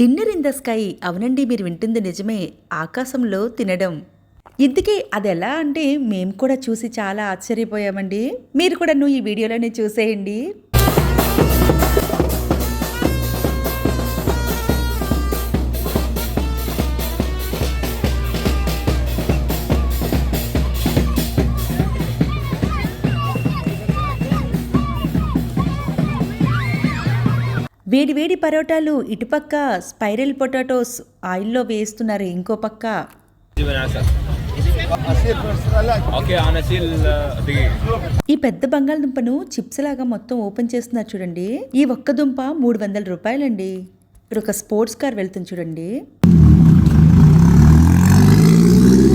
Dinner in the sky అవునండి మీరు వింటుంది నిజమే ఆకాశంలో తినడం. ఇందుకే అది ఎలా అంటే మేము కూడా చూసి చాలా ఆశ్చర్యపోయామండి. మీరు కూడా నువ్వు ఈ వీడియోలోనే చూసేయండి. వేడివేడి పరోటాలు ఇటుపక్క స్పైరల్ పొటాటోస్ ఆయిల్లో వేస్తున్నారు ఇంకో పక్క. ఈ పెద్ద బంగాళదుంపను చిప్స్ లాగా మొత్తం ఓపెన్ చేస్తున్నారు చూడండి. ఈ ఒక్క దుంప మూడు వందల రూపాయలండి. ఇప్పుడు ఒక స్పోర్ట్స్ కార్ వెళ్తుంది చూడండి.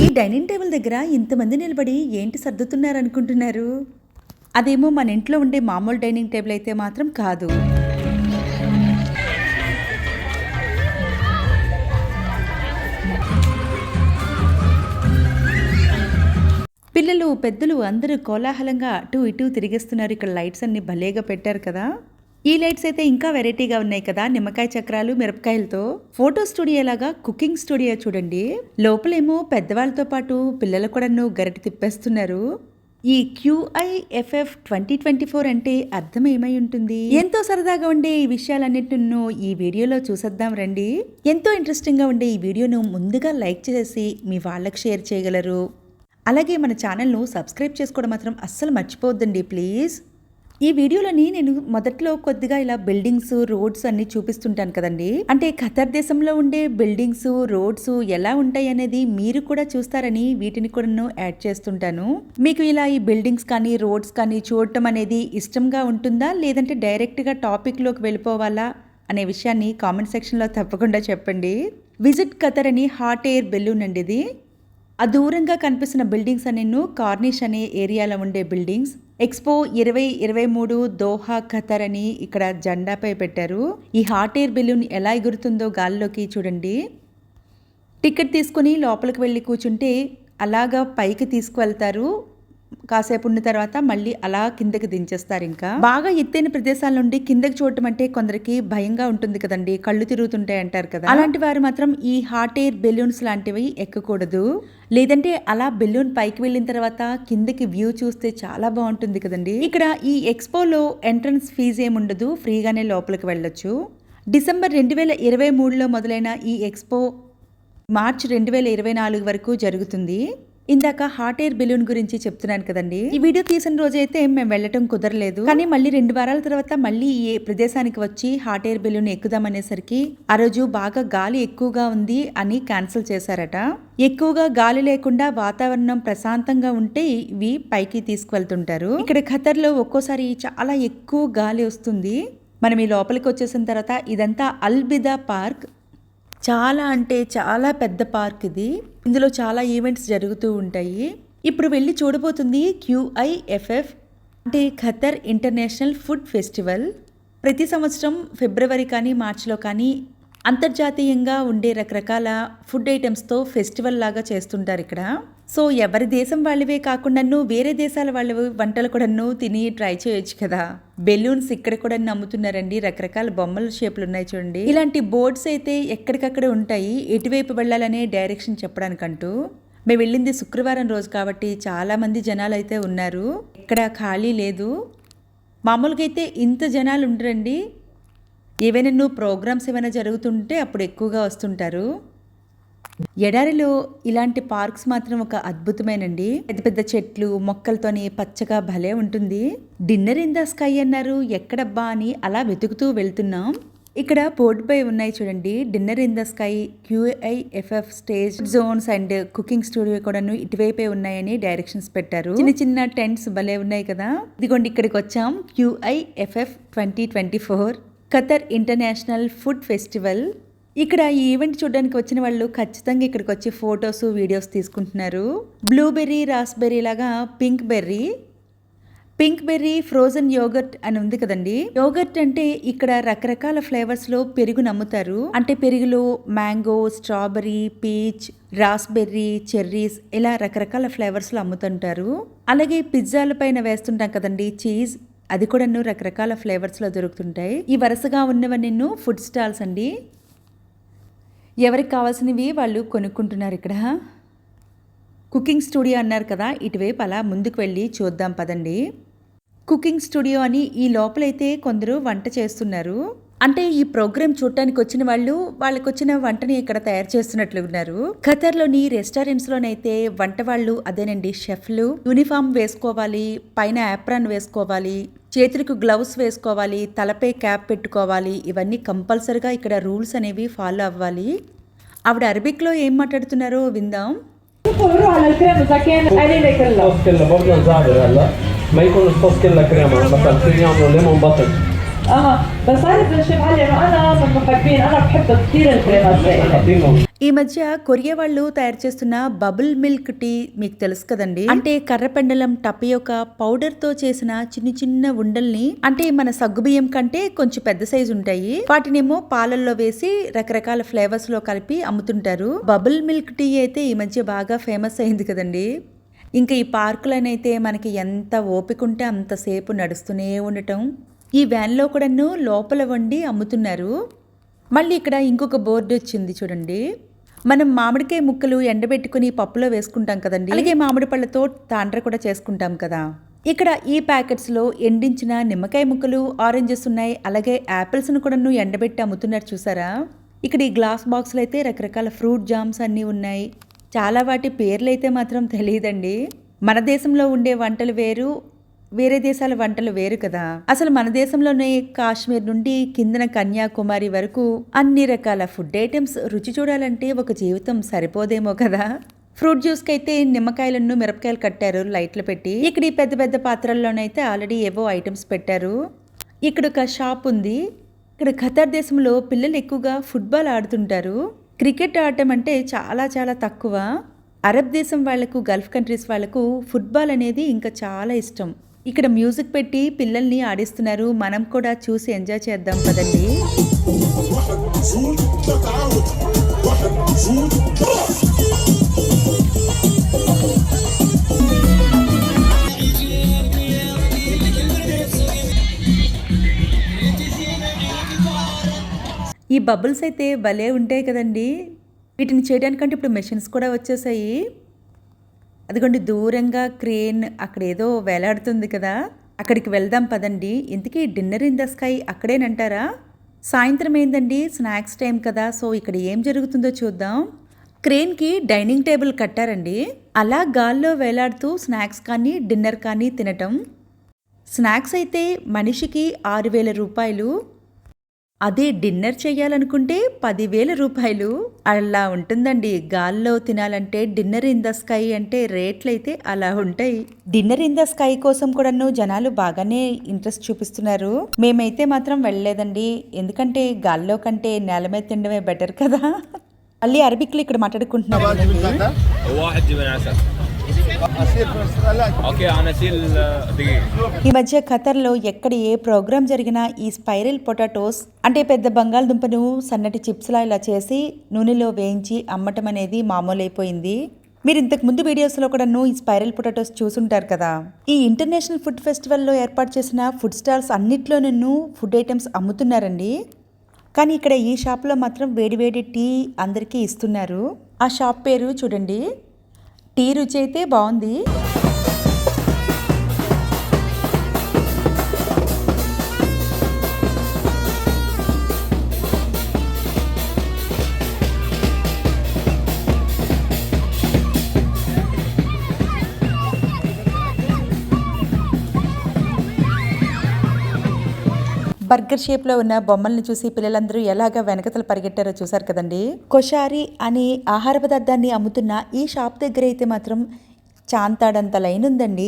ఈ డైనింగ్ టేబుల్ దగ్గర ఇంతమంది నిలబడి ఏంటి సర్దుతున్నారు అనుకుంటున్నారు? అదేమో మన ఇంట్లో ఉండే మామూలు డైనింగ్ టేబుల్ అయితే మాత్రం కాదు. పిల్లలు పెద్దలు అందరూ కోలాహలంగా అటు ఇటు తిరిగేస్తున్నారు. ఇక్కడ లైట్స్ అన్ని భలేగా పెట్టారు కదా. ఈ లైట్స్ అయితే ఇంకా వెరైటీగా ఉన్నాయి కదా నిమ్మకాయ చక్రాలు మిరపకాయలతో. ఫోటో స్టూడియో లాగా కుకింగ్ స్టూడియో చూడండి. లోపలేమో పెద్దవాళ్ళతో పాటు పిల్లలు కూడాను గరిట తిప్పేస్తున్నారు. ఈ క్యూఐఎఫ్ఎఫ్ ట్వంటీ ట్వంటీ ఫోర్ అంటే అర్థం ఏమై ఉంటుంది? ఎంతో సరదాగా ఉండే ఈ విషయాలన్నిటిను ఈ వీడియోలో చూసేద్దాం రండి. ఎంతో ఇంట్రెస్టింగ్గా ఉండే ఈ వీడియోను ముందుగా లైక్ చేసి మీ వాళ్ళకి షేర్ చేయగలరు. అలాగే మన ఛానల్ను సబ్స్క్రైబ్ చేసుకోవడం మాత్రం అస్సలు మర్చిపోవద్దండి ప్లీజ్. ఈ వీడియోలోని నేను మొదట్లో కొద్దిగా ఇలా బిల్డింగ్స్ రోడ్స్ అన్ని చూపిస్తుంటాను కదండి. అంటే ఖతర్ దేశంలో ఉండే బిల్డింగ్స్ రోడ్స్ ఎలా ఉంటాయి అనేది మీరు కూడా చూస్తారని వీటిని కూడా యాడ్ చేస్తుంటాను. మీకు ఇలా ఈ బిల్డింగ్స్ కానీ రోడ్స్ కానీ చూడటం అనేది ఇష్టంగా ఉంటుందా? లేదంటే డైరెక్ట్గా టాపిక్లోకి వెళ్ళిపోవాలా? అనే విషయాన్ని కామెంట్ సెక్షన్లో తప్పకుండా చెప్పండి. విజిట్ ఖతర్ అని హాట్ ఎయిర్ బెలూన్ అండి ఇది. ఆ దూరంగా కనిపిస్తున్న బిల్డింగ్స్ అన్ని కార్నిష్ అనే ఏరియాలో ఉండే బిల్డింగ్స్. ఎక్స్పో ఇరవై ఇరవై మూడు దోహా ఖతర్ అని ఇక్కడ జెండాపై పెట్టారు. ఈ హాట్ ఎయిర్ బెలూన్ ఎలా ఎగురుతుందో గాల్లోకి చూడండి. టికెట్ తీసుకుని లోపలికి వెళ్ళి కూర్చుంటే అలాగా పైకి తీసుకువెళ్తారు. కాసేపు ఉన్న తర్వాత మళ్ళీ అలా కిందకి దించేస్తారు ఇంకా. బాగా ఎత్తైన ప్రదేశాల నుండి కిందకి చూడటం అంటే కొందరికి భయంగా ఉంటుంది కదండి. కళ్ళు తిరుగుతుంటాయి అంటారు కదా. అలాంటి వారు మాత్రం ఈ హాట్ ఎయిర్ బెలూన్స్ లాంటివి ఎక్కకూడదు. లేదంటే అలా బెలూన్ పైకి వెళ్ళిన తర్వాత కిందకి వ్యూ చూస్తే చాలా బాగుంటుంది కదండి. ఇక్కడ ఈ ఎక్స్పోలో ఎంట్రన్స్ ఫీజు ఏముండదు. ఫ్రీగానే లోపలికి వెళ్ళొచ్చు. డిసెంబర్ రెండు వేల ఇరవై మూడులో మొదలైన ఈ ఎక్స్పో మార్చ్ రెండు వేల ఇరవై నాలుగు వరకు జరుగుతుంది. ఇందాక హాట్ ఎయిర్ బెలూన్ గురించి చెప్తున్నాను కదండి. ఈ వీడియో తీసిన రోజు అయితే మేము వెళ్ళటం కుదరలేదు. కానీ మళ్ళీ రెండు వారాల తర్వాత మళ్ళీ ఈ ప్రదేశానికి వచ్చి హాట్ ఎయిర్ బెలూన్ ఎక్కుదాం అనేసరికి ఆ రోజు బాగా గాలి ఎక్కువగా ఉంది అని క్యాన్సిల్ చేశారట. ఎక్కువగా గాలి లేకుండా వాతావరణం ప్రశాంతంగా ఉంటే ఇవి పైకి తీసుకువెళ్తుంటారు. ఇక్కడ ఖతర్లో ఒక్కోసారి చాలా ఎక్కువ గాలి వస్తుంది. మనం ఈ లోపలికి వచ్చేసిన తర్వాత ఇదంతా అల్బిదా పార్క్ చాలా అంటే చాలా పెద్ద పార్క్ ఇది. ఇందులో చాలా ఈవెంట్స్ జరుగుతూ ఉంటాయి. ఇప్పుడు వెళ్ళి చూడబోతుంది క్యూఐఎఫ్ఎఫ్ అంటే ఖతర్ ఇంటర్నేషనల్ ఫుడ్ ఫెస్టివల్. ప్రతి సంవత్సరం ఫిబ్రవరి కానీ మార్చిలో కానీ అంతర్జాతీయంగా ఉండే రకరకాల ఫుడ్ ఐటమ్స్తో ఫెస్టివల్ లాగా చేస్తుంటారు ఇక్కడ. సో ఎవరి దేశం వాళ్ళవే కాకుండాను వేరే దేశాల వాళ్ళ వంటలు కూడాను తిని ట్రై చేయొచ్చు కదా. బెలూన్స్ ఇక్కడ కూడా అమ్ముతున్నారండి రకరకాల బొమ్మల షేపులు ఉన్నాయి చూడండి. ఇలాంటి బోర్డ్స్ అయితే ఎక్కడికక్కడ ఉంటాయి. ఎటువైపు వెళ్ళాలనే డైరెక్షన్ చెప్పడానికంటూ. మేము వెళ్ళింది శుక్రవారం రోజు కాబట్టి చాలామంది జనాలు అయితే ఉన్నారు. ఇక్కడ ఖాళీ లేదు. మామూలుగా అయితే ఇంత జనాలు ఉండరండి. ఏవైనా నువ్వు ప్రోగ్రామ్స్ ఏమైనా జరుగుతుంటే అప్పుడు ఎక్కువగా వస్తుంటారు. ఎడారిలో ఇలాంటి పార్క్స్ మాత్రం ఒక అద్భుతమేనండి. పెద్ద పెద్ద చెట్లు మొక్కలతోని పచ్చగా భలే ఉంటుంది. డిన్నర్ ఇన్ ద స్కై అన్నారు ఎక్కడబ్బా అని అలా వెతుకుతూ వెళ్తున్నాం. ఇక్కడ బోర్డుపై ఉన్నాయి చూడండి. Dinner in the sky QIFF stage zones and cooking studio కూడాను ఇటువైపే ఉన్నాయని డైరెక్షన్స్ పెట్టారు. చిన్న చిన్న టెంట్స్ భలే ఉన్నాయి కదా. ఇదిగోండి ఇక్కడికి వచ్చాం. QIFF twenty twenty four Qatar international food festival. ఇక్కడ ఈ ఈవెంట్ చూడడానికి వచ్చిన వాళ్ళు ఖచ్చితంగా ఇక్కడికి వచ్చి ఫొటోస్ వీడియోస్ తీసుకుంటున్నారు. బ్లూబెర్రీ రాస్బెర్రీ లాగా pink berry. Pink berry frozen yogurt అని ఉంది కదండి. యోగర్ట్ అంటే ఇక్కడ రకరకాల ఫ్లేవర్స్లో పెరుగు నమ్ముతారు. అంటే పెరుగులో mango strawberry peach raspberry cherries ఇలా రకరకాల ఫ్లేవర్స్లో అమ్ముతుంటారు. అలాగే పిజ్జాల పైన వేస్తుంటాం కదండి చీజ్. అది కూడా రకరకాల ఫ్లేవర్స్లో దొరుకుతుంటాయి. ఈ వరుసగా ఉన్నవన్నీ ఫుడ్ స్టాల్స్ అండి. ఎవరికి కావాల్సినవి వాళ్ళు కొనుక్కుంటున్నారు ఇక్కడ? కుకింగ్ స్టూడియో అన్నారు కదా ఇటువైపు అలా ముందుకు వెళ్ళి చూద్దాం పదండి. కుకింగ్ స్టూడియో అని ఈ లోపలైతే కొందరు వంట చేస్తున్నారు. అంటే ఈ ప్రోగ్రామ్ చూడటానికి వచ్చిన వాళ్ళు వాళ్ళకి వచ్చిన వంటని ఇక్కడ తయారు చేస్తున్నట్లు ఉన్నారు. ఖతర్లోని రెస్టారెంట్స్లోనైతే వంట వాళ్ళు అదేనండి షెఫ్లు. యూనిఫామ్ వేసుకోవాలి పైన యాప్రాన్ వేసుకోవాలి. చేతులకు గ్లౌస్ వేసుకోవాలి తలపై క్యాప్ పెట్టుకోవాలి ఇవన్నీ కంపల్సరిగా ఇక్కడ రూల్స్ అనేవి ఫాలో అవ్వాలి ఆవిడ అరబిక్లో ఏం మాట్లాడుతున్నారో విందాం روح على الكريم اذا كان قليله كلها الصوص كله برضه زعبر هلا ما يكون الصوص كله كريمه مثلا في يعملوا ليمون بطل اه بس عارف يا شيخ علي انه انا من محبين انا بحب كثير الكريمه السائله حاطينهم ఈ మధ్య కొరియా వాళ్ళు తయారు చేస్తున్న బబుల్ మిల్క్ టీ మీకు తెలుసు కదండి అంటే కర్రపెండలం టపియోక పౌడర్ తో చేసిన చిన్న చిన్న ఉండల్ని అంటే మన సగ్గుబియ్యం కంటే కొంచెం పెద్ద సైజు ఉంటాయి వాటినేమో పాలల్లో వేసి రకరకాల ఫ్లేవర్స్ లో కలిపి అమ్ముతుంటారు బబుల్ మిల్క్ టీ అయితే ఈ మధ్య బాగా ఫేమస్ అయింది కదండి ఇంకా ఈ పార్కులనైతే మనకి ఎంత ఓపిక ఉంటే అంతసేపు నడుస్తూనే ఉండటం ఈ వ్యాన్లో కూడాను లోపల వండి అమ్ముతున్నారు. మళ్ళీ ఇక్కడ ఇంకొక బోర్డు వచ్చింది చూడండి. మనం మామిడికాయ ముక్కలు ఎండబెట్టుకుని పప్పులో వేసుకుంటాం కదండి. అలాగే మామిడి పళ్ళతో తాండ్ర కూడా చేసుకుంటాం కదా. ఇక్కడ ఈ ప్యాకెట్స్లో ఎండించిన నిమ్మకాయ ముక్కలు ఆరెంజెస్ ఉన్నాయి. అలాగే యాపిల్స్ను కూడాను ఎండబెట్టి అమ్ముతున్నారు చూసారా? ఇక్కడ ఈ గ్లాస్ బాక్స్లో అయితే రకరకాల ఫ్రూట్ జామ్స్ అన్నీ ఉన్నాయి. చాలా వాటి పేర్లు అయితే మాత్రం తెలియదండి. మన దేశంలో ఉండే వంటలు వేరు వేరే దేశాల వంటలు వేరు కదా. అసలు మన దేశంలోనే కాశ్మీర్ నుండి కిందన కన్యాకుమారి వరకు అన్ని రకాల ఫుడ్ ఐటమ్స్ రుచి చూడాలంటే ఒక జీవితం సరిపోదేమో కదా. ఫ్రూట్ జ్యూస్కి అయితే నిమ్మకాయలను మిరపకాయలు కట్టారు లైట్లు పెట్టి. ఇక్కడ ఈ పెద్ద పెద్ద పాత్రల్లోనైతే ఆల్రెడీ ఏవో ఐటమ్స్ పెట్టారు. ఇక్కడ ఒక షాప్ ఉంది. ఇక్కడ ఖతార్ దేశంలో పిల్లలు ఎక్కువగా ఫుట్బాల్ ఆడుతుంటారు. క్రికెట్ ఆడటం అంటే చాలా చాలా తక్కువ. అరబ్ దేశం వాళ్ళకు గల్ఫ్ కంట్రీస్ వాళ్ళకు ఫుట్బాల్ అనేది ఇంకా చాలా ఇష్టం. ఇక్కడ మ్యూజిక్ పెట్టి పిల్లల్ని ఆడిస్తున్నారు. మనం కూడా చూసి ఎంజాయ్ చేద్దాం కదండి ఈ బబుల్స్ అయితే భలే ఉంటాయి కదండి. వీటిని చేయడానికంటే ఇప్పుడు మెషిన్స్ కూడా వచ్చేసాయి. అదిగోండి దూరంగా క్రేన్ అక్కడ ఏదో వేలాడుతుంది కదా అక్కడికి వెళ్దాం పదండి. ఇంతకీ డిన్నర్ ఇన్ ద స్కై అక్కడేనంటారా? సాయంత్రం ఏందండి? స్నాక్స్ టైం కదా సో ఇక్కడ ఏం జరుగుతుందో చూద్దాం. క్రేన్కి డైనింగ్ టేబుల్ కట్టారండి. అలా గాల్లో వేలాడుతూ స్నాక్స్ కానీ డిన్నర్ కానీ తినటం. స్నాక్స్ అయితే మనిషికి ఆరు వేల రూపాయలు అదే డిన్నర్ చేయాలనుకుంటే పదివేల రూపాయలు. అలా ఉంటుందండి. గాల్లో తినాలంటే డిన్నర్ ఇన్ ద స్కై అంటే రేట్లు అయితే అలా ఉంటాయి. డిన్నర్ ఇన్ ద స్కై కోసం కూడాను జనాలు బాగానే ఇంట్రెస్ట్ చూపిస్తున్నారు. మేమైతే మాత్రం వెళ్ళలేదండి. ఎందుకంటే గాల్లో కంటే నేల మీద తినడమే బెటర్ కదా. మళ్ళీ అరబిక్లు ఇక్కడ మాట్లాడుకుంటున్నారు ఈ మధ్య ఖతర్లో ఎక్కడ ఏ ప్రోగ్రామ్ జరిగినా ఈ స్పైరల్ పొటాటోస్ అంటే పెద్ద బంగాళదుంపను సన్నటి చిప్స్లా ఇలా చేసి నూనెలో వేయించి అమ్మటం అనేది మామూలైపోయింది. మీరు ఇంతకు ముందు వీడియోస్లో కూడాను ఈ స్పైరల్ పొటాటోస్ చూసుంటారు కదా. ఈ ఇంటర్నేషనల్ ఫుడ్ ఫెస్టివల్లో ఏర్పాటు చేసిన ఫుడ్ స్టాల్స్ అన్నిట్లోనూ ఫుడ్ ఐటమ్స్ అమ్ముతున్నారండి. కానీ ఇక్కడ ఈ షాప్లో మాత్రం వేడివేడి టీ అందరికీ ఇస్తున్నారు. ఆ షాప్ పేరు చూడండి. టీ రుచి అయితే బాగుంది. బర్గర్ షేప్లో ఉన్న బొమ్మల్ని చూసి పిల్లలందరూ ఎలాగ వెనకతలు పరిగెట్టారో చూసారు కదండి? కొషారి అనే ఆహార పదార్థాన్ని అమ్ముతున్న ఈ షాప్ దగ్గర అయితే మాత్రం చాంతాడంత లైన్ ఉందండి.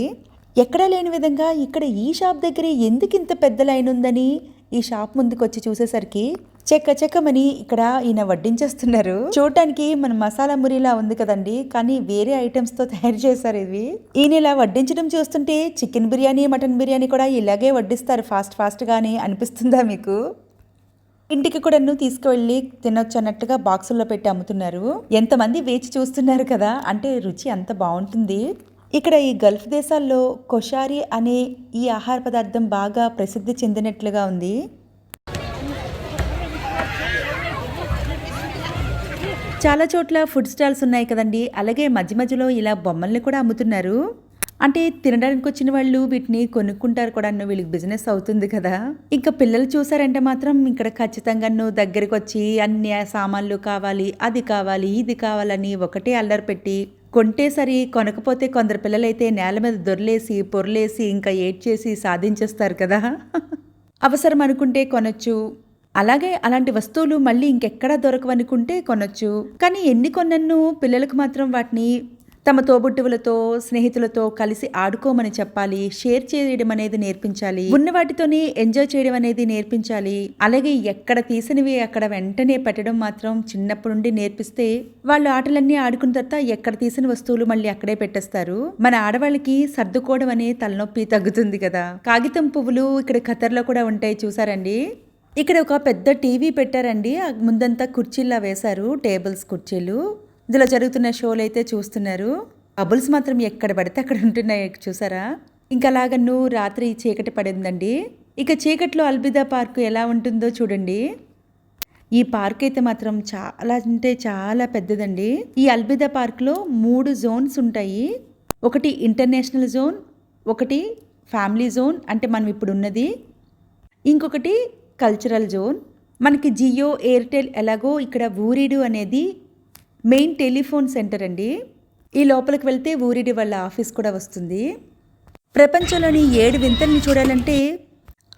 ఎక్కడా లేని విధంగా ఇక్కడ ఈ షాప్ దగ్గరే ఎందుకు ఇంత పెద్ద లైన్ ఉందని ఈ షాప్ ముందుకు వచ్చి చూసేసరికి చెక్క చెక్కమని ఇక్కడ ఈయన వడ్డించేస్తున్నారు. చూడటానికి మన మసాలా మురిలా ఉంది కదండి కానీ వేరే ఐటమ్స్తో తయారు చేశారు ఇవి. ఈయన ఇలా వడ్డించడం చూస్తుంటే చికెన్ బిర్యానీ మటన్ బిర్యానీ కూడా ఇలాగే వడ్డిస్తారు ఫాస్ట్ ఫాస్ట్ గానే అనిపిస్తుందా మీకు? ఇంటికి కూడా నువ్వు తీసుకువెళ్ళి తినొచ్చు అన్నట్టుగా బాక్సుల్లో పెట్టి అమ్ముతున్నారు. ఎంతమంది వేచి చూస్తున్నారు కదా అంటే రుచి అంత బాగుంటుంది. ఇక్కడ ఈ గల్ఫ్ దేశాల్లో కొషారి అనే ఈ ఆహార పదార్థం బాగా ప్రసిద్ధి చెందినట్లుగా ఉంది. చాలా చోట్ల ఫుడ్ స్టాల్స్ ఉన్నాయి కదండి. అలాగే మధ్య మధ్యలో ఇలా బొమ్మల్ని కూడా అమ్ముతున్నారు. అంటే తినడానికి వచ్చిన వాళ్ళు వీటిని కొనుక్కుంటారు కూడా వీళ్ళకి బిజినెస్ అవుతుంది కదా. ఇంకా పిల్లలు చూసారంటే మాత్రం ఇక్కడ ఖచ్చితంగా దగ్గరికి వచ్చి అన్ని సామాన్లు కావాలి అది కావాలి ఇది కావాలని ఒకటే అల్లరి పెట్టి కొంటే సరి కొనకపోతే కొందరు పిల్లలైతే నేల మీద దొర్లేసి పొర్లేసి ఇంకా ఏడ్చేసి సాధించేస్తారు కదా. అవసరం అనుకుంటే కొనొచ్చు. అలాగే అలాంటి వస్తువులు మళ్ళీ ఇంకెక్కడా దొరకవనుకుంటే కొనొచ్చు. కానీ ఎన్ని కొన్నన్ను పిల్లలకు మాత్రం వాటిని తమ తోబుట్టువులతో స్నేహితులతో కలిసి ఆడుకోమని చెప్పాలి షేర్ చేయడం అనేది నేర్పించాలి ఉన్న వాటితోనే ఎంజాయ్ చేయడం అనేది నేర్పించాలి. అలాగే ఎక్కడ తీసినవి అక్కడ వెంటనే పెట్టడం మాత్రం చిన్నప్పటి నుండి నేర్పిస్తే వాళ్ళు ఆటలన్నీ ఆడుకున్న తర్వాత ఎక్కడ తీసిన వస్తువులు మళ్ళీ అక్కడే పెట్టేస్తారు. మన ఆడవాళ్ళకి సర్దుకోవడం అనే తలనొప్పి తగ్గుతుంది కదా. కాగితం పువ్వులు ఇక్కడ ఖతర్లో కూడా ఉంటాయి చూసారండి? ఇక్కడ ఒక పెద్ద టీవీ పెట్టారండి. ముందంతా కుర్చీల్లా వేశారు. టేబుల్స్ కుర్చీలు. ఇందులో జరుగుతున్న షోలు అయితే చూస్తున్నారు. బబుల్స్ మాత్రం ఎక్కడ పడితే అక్కడ ఉంటున్నాయి. చూసారా? ఇంకా అలాగన్ను రాత్రి చీకటి పడిందండి. ఇక చీకట్లో అల్బిదా పార్క్ ఎలా ఉంటుందో చూడండి. ఈ పార్క్ అయితే మాత్రం చాలా అంటే చాలా పెద్దదండి. ఈ అల్బిదా పార్క్లో మూడు జోన్స్ ఉంటాయి. ఒకటి ఇంటర్నేషనల్ జోన్ ఒకటి ఫ్యామిలీ జోన్ అంటే మనం ఇప్పుడు ఉన్నది. ఇంకొకటి కల్చరల్ జోన్ మనకి జియో ఎయిర్టెల్ ఎలాగో ఇక్కడ ఊరిడు అనేది మెయిన్ టెలిఫోన్ సెంటర్ అండి. ఈ లోపలికి వెళ్తే ఊరిడి వాళ్ళ ఆఫీస్ కూడా వస్తుంది. ప్రపంచంలోని ఏడు వింతల్ని చూడాలంటే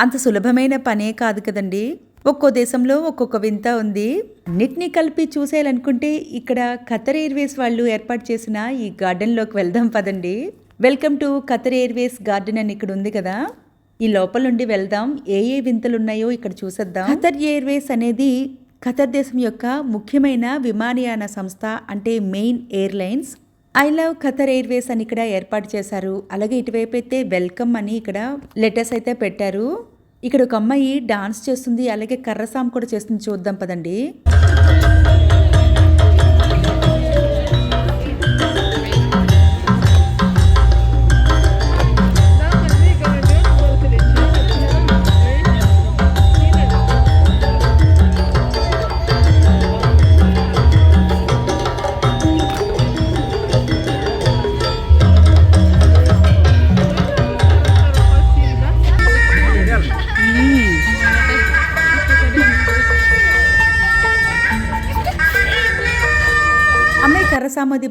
అంత సులభమైన పనే కాదు కదండి. ఒక్కో దేశంలో ఒక్కొక్క వింత ఉంది. అన్నిటినీ కలిపి చూసేయాలనుకుంటే ఇక్కడ ఖతర్ ఎయిర్వేస్ వాళ్ళు ఏర్పాటు చేసిన ఈ గార్డెన్లోకి వెళ్దాం పదండి. Welcome to Qatar Airways garden అని ఇక్కడ ఉంది కదా. ఈ లోపల నుండి వెళ్దాం. ఏ ఏ వింతలు ఉన్నాయో ఇక్కడ చూసేద్దాం. ఖతర్ ఎయిర్వేస్ అనేది ఖతర్ దేశం యొక్క ముఖ్యమైన విమానయాన సంస్థ అంటే main airlines. I love Qatar Airways అని ఇక్కడ ఏర్పాటు చేశారు. అలాగే ఇటువైపు అయితే వెల్కమ్ అని ఇక్కడ లెటర్స్ అయితే పెట్టారు. ఇక్కడ ఒక అమ్మాయి డాన్స్ చేస్తుంది అలాగే కర్రసాం కూడా చేస్తుంది. చూద్దాం పదండి.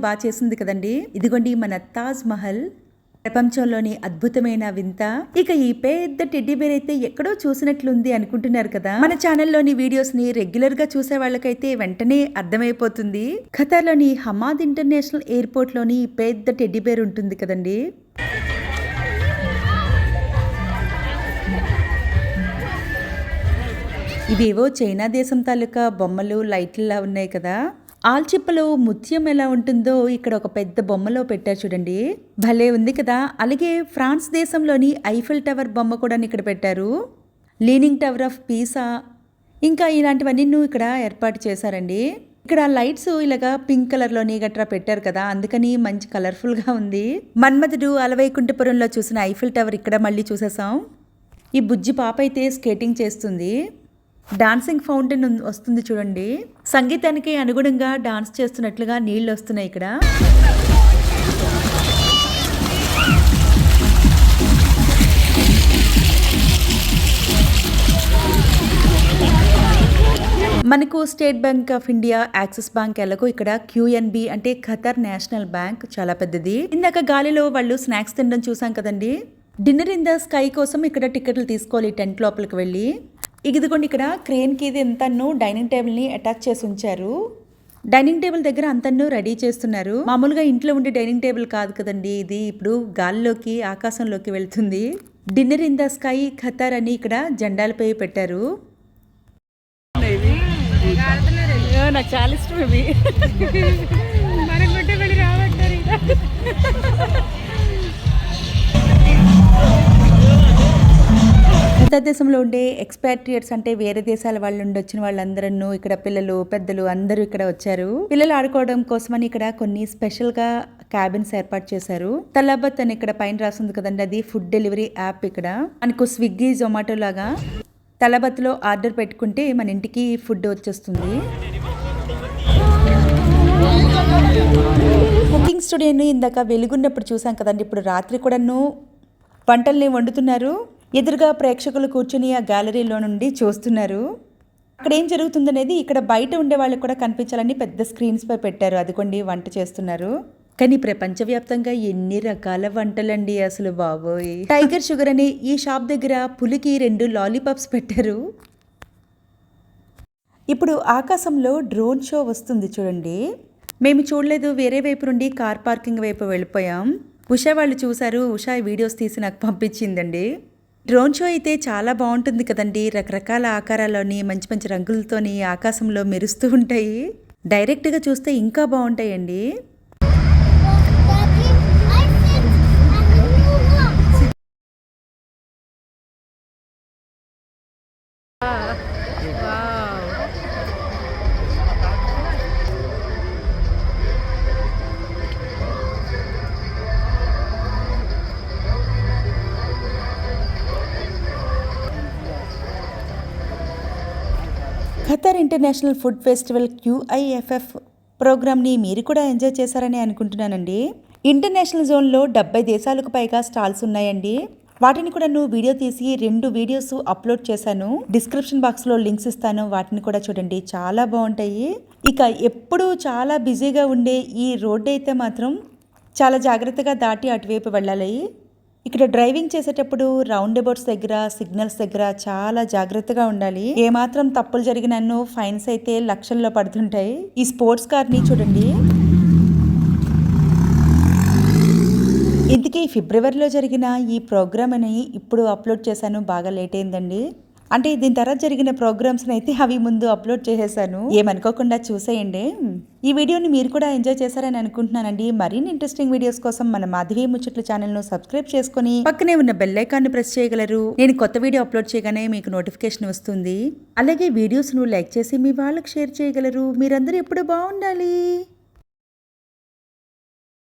బాగా చేసింది కదండి. ఇదిగోండి మన తాజ్ మహల్. ప్రపంచంలోని అద్భుతమైన వింత. ఇక ఈ పెద్ద టెడ్డీ బేర్ అయితే ఎక్కడో చూసినట్లుంది అనుకుంటున్నారు కదా. మన ఛానల్లోని వీడియోస్ని రెగ్యులర్గా చూసే వాళ్ళకైతే వెంటనే అర్థమైపోతుంది. ఖతార్లోని హమాద్ ఇంటర్నేషనల్ ఎయిర్పోర్ట్లోని పెద్ద టెడ్డీ బేర్ ఉంటుంది కదండి. ఇవేవో చైనా దేశం తాలూకా బొమ్మలు లైట్లా ఉన్నాయి కదా. ఆల్చిప్పలో ముత్యం ఎలా ఉంటుందో ఇక్కడ ఒక పెద్ద బొమ్మలో పెట్టారు చూడండి. భలే ఉంది కదా. అలాగే ఫ్రాన్స్ దేశంలోని ఐఫిల్ టవర్ బొమ్మ కూడా ఇక్కడ పెట్టారు. Leaning tower of Pisa. ఇంకా ఇలాంటివన్నీ ఇక్కడ ఏర్పాటు చేశారండి. ఇక్కడ లైట్స్ ఇలాగా పింక్ కలర్లోని గట్రా పెట్టారు కదా. అందుకని మంచి కలర్ఫుల్గా ఉంది. మన్మధుడు అలవైకుంఠపురంలో చూసిన ఐఫిల్ టవర్ ఇక్కడ మళ్ళీ చూసేసాం. ఈ బుజ్జి పాప అయితే స్కేటింగ్ చేస్తుంది. డాన్సింగ్ ఫౌంటైన్ వస్తుంది చూడండి. సంగీతానికి అనుగుణంగా డాన్స్ చేస్తున్నట్లుగా నీళ్ళు వస్తున్నాయి ఇక్కడ. మనకు State Bank of India Axis Bank ఎలాగో ఇక్కడ క్యూఎన్బి అంటే ఖతర్ నేషనల్ బ్యాంక్ చాలా పెద్దది. ఇందాక గాలిలో వాళ్ళు స్నాక్స్ తినడం చూసాం కదండి. డిన్నర్ ఇన్ ద స్కై కోసం ఇక్కడ టికెట్లు తీసుకోవాలి టెంట్ లోపలికి వెళ్ళి. ఇదిగోండి ఇక్కడ క్రేన్కి ఇది ఎంతను డైనింగ్ టేబుల్ని అటాచ్ చేసి ఉంచారు. డైనింగ్ టేబుల్ దగ్గర అంతను రెడీ చేస్తున్నారు. మామూలుగా ఇంట్లో ఉండే డైనింగ్ టేబుల్ కాదు కదండి ఇది ఇప్పుడు గాల్లోకి ఆకాశంలోకి వెళ్తుంది. Dinner in the sky Qatar అని ఇక్కడ జెండాలపై పెట్టారు. నాకు చాలా ఇష్టం ఇవి. భారతదేశంలో ఉండే ఎక్స్పాట్రియేట్స్ అంటే వేరే దేశాల వాళ్ళు నుండి వచ్చిన వాళ్ళందరూ ఇక్కడ పిల్లలు పెద్దలు అందరూ ఇక్కడ వచ్చారు. పిల్లలు ఆడుకోవడం కోసమని ఇక్కడ కొన్ని స్పెషల్గా క్యాబిన్స్ ఏర్పాటు చేశారు. తలాబత్ అని ఇక్కడ పైన రాస్తుంది కదండి అది ఫుడ్ డెలివరీ యాప్ ఇక్కడ. మనకు స్విగ్గీ జొమాటో లాగా తలబత్లో ఆర్డర్ పెట్టుకుంటే మన ఇంటికి ఫుడ్ వచ్చేస్తుంది. కుకింగ్ స్టూడియోని ఇందాక వెలుగున్నప్పుడు చూసాం కదండి ఇప్పుడు రాత్రి కూడాను వంటల్ని వండుతున్నారు. ఎదురుగా ప్రేక్షకులు కూర్చుని ఆ గ్యాలరీలో నుండి చూస్తున్నారు. అక్కడ ఏం జరుగుతుందనేది ఇక్కడ బయట ఉండే వాళ్ళకి కూడా కనిపించాలని పెద్ద స్క్రీన్స్ పై పెట్టారు. అదిగోండి వంట చేస్తున్నారు. కానీ ప్రపంచవ్యాప్తంగా ఎన్ని రకాల వంటలండి అసలు బాబోయ్. టైగర్ షుగర్ అనే ఈ షాప్ దగ్గర పులికి రెండు లాలీపాప్స్ పెట్టారు. ఇప్పుడు ఆకాశంలో డ్రోన్ షో వస్తుంది చూడండి. మేము చూడలేదు వేరే వైపు నుండి కార్ పార్కింగ్ వైపు వెళ్ళిపోయాం. ఉషా వాళ్ళు చూశారు ఉషా వీడియోస్ తీసి నాకు పంపించిందండి. డ్రోన్ షో అయితే చాలా బాగుంటుంది కదండి. రకరకాల ఆకారాల్లోని మంచి మంచి రంగులతోని ఆకాశంలో మెరుస్తూ ఉంటాయి. డైరెక్ట్గా చూస్తే ఇంకా బాగుంటాయండి. ఇంటర్నేషనల్ ఫుడ్ ఫెస్టివల్ క్యూఐఎఫ్ఎఫ్ ప్రోగ్రామ్ని మీరు కూడా ఎంజాయ్ చేశారని అనుకుంటున్నానండి. ఇంటర్నేషనల్ జోన్లో డెబ్బై దేశాలకు పైగా స్టాల్స్ ఉన్నాయండి. వాటిని కూడా నువ్వు వీడియో తీసి రెండు వీడియోస్ అప్లోడ్ చేశాను. డిస్క్రిప్షన్ బాక్స్లో లింక్స్ ఇస్తాను. వాటిని కూడా చూడండి. చాలా బాగుంటాయి. ఇక ఎప్పుడూ చాలా బిజీగా ఉండే ఈ రోడ్డు అయితే మాత్రం చాలా జాగ్రత్తగా దాటి అటువైపు వెళ్ళాలి. ఇక్కడ డ్రైవింగ్ చేసేటప్పుడు రౌండ్ అబౌట్స్ దగ్గర సిగ్నల్స్ దగ్గర చాలా జాగ్రత్తగా ఉండాలి. ఏమాత్రం తప్పులు జరిగినన్ను ఫైన్స్ అయితే లక్షల్లో పడుతుంటాయి. ఈ స్పోర్ట్స్ కార్ని చూడండి. ఇందుకే ఫిబ్రవరిలో జరిగిన ఈ ప్రోగ్రామ్ అని ఇప్పుడు అప్లోడ్ చేశాను. బాగా లేట్ అయిందండి. అంటే దీని తర్వాత జరిగిన ప్రోగ్రామ్స్ అయితే అవి ముందు అప్లోడ్ చేసేసాను. ఏమనుకోకుండా చూసేయండి. ఈ వీడియోని మీరు కూడా ఎంజాయ్ చేశారని అనుకుంటున్నానండి. మరిన్ని ఇంట్రెస్టింగ్ వీడియోస్ కోసం మన మాధవి ముచ్చట్లు ఛానల్ను సబ్స్క్రైబ్ చేసుకుని పక్కనే ఉన్న బెల్ ప్రెస్ చేయగలరు. నేను కొత్త వీడియో అప్లోడ్ చేయగానే మీకు నోటిఫికేషన్ వస్తుంది. అలాగే వీడియోస్ను లైక్ చేసి మీ వాళ్ళకి షేర్ చేయగలరు. మీరందరూ ఎప్పుడు బాగుండాలి.